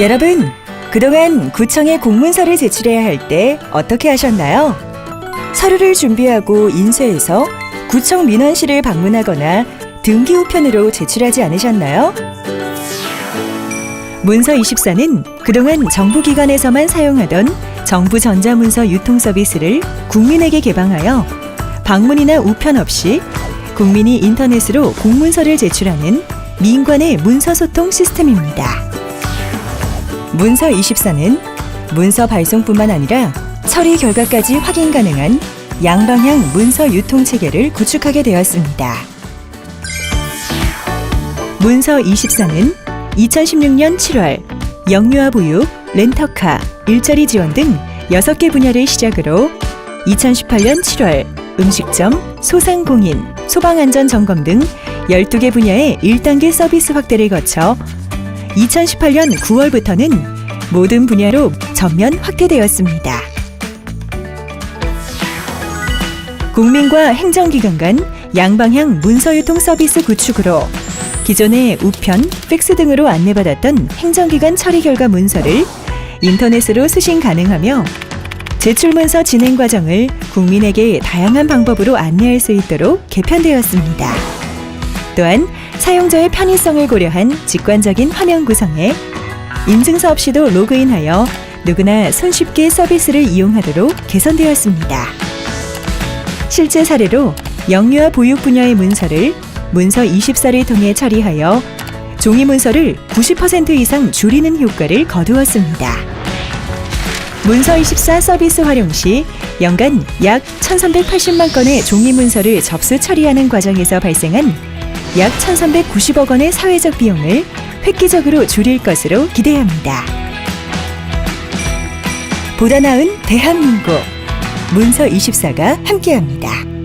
여러분, 그동안 구청에 공문서를 제출해야 할 때 어떻게 하셨나요? 서류를 준비하고 인쇄해서 구청 민원실을 방문하거나 등기 우편으로 제출하지 않으셨나요? 문서 24는 그동안 정부 기관에서만 사용하던 정부 전자문서 유통 서비스를 국민에게 개방하여 방문이나 우편 없이 국민이 인터넷으로 공문서를 제출하는 민관의 문서 소통 시스템입니다. 문서 24는 문서 발송뿐만 아니라 처리 결과까지 확인 가능한 양방향 문서 유통 체계를 구축하게 되었습니다. 문서 24는 2016년 7월 영유아 보육, 렌터카, 일자리 지원 등 6개 분야를 시작으로 2018년 7월 음식점, 소상공인, 소방안전 점검 등 12개 분야의 1단계 서비스 확대를 거쳐 2018년 9월부터는 모든 분야로 전면 확대되었습니다. 국민과 행정기관 간 양방향 문서유통 서비스 구축으로 기존의 우편, 팩스 등으로 안내받았던 행정기관 처리 결과 문서를 인터넷으로 수신 가능하며 제출문서 진행 과정을 국민에게 다양한 방법으로 안내할 수 있도록 개편되었습니다. 또한 사용자의 편의성을 고려한 직관적인 화면 구성에 인증서 없이도 로그인하여 누구나 손쉽게 서비스를 이용하도록 개선되었습니다. 실제 사례로 영유아 보육 분야의 문서를 문서 24를 통해 처리하여 종이 문서를 90% 이상 줄이는 효과를 거두었습니다. 문서 24 서비스 활용 시 연간 약 1,380만 건의 종이 문서를 접수 처리하는 과정에서 발생한 약 1,390억 원의 사회적 비용을 획기적으로 줄일 것으로 기대합니다. 보다 나은 대한민국 문서 24가 함께합니다.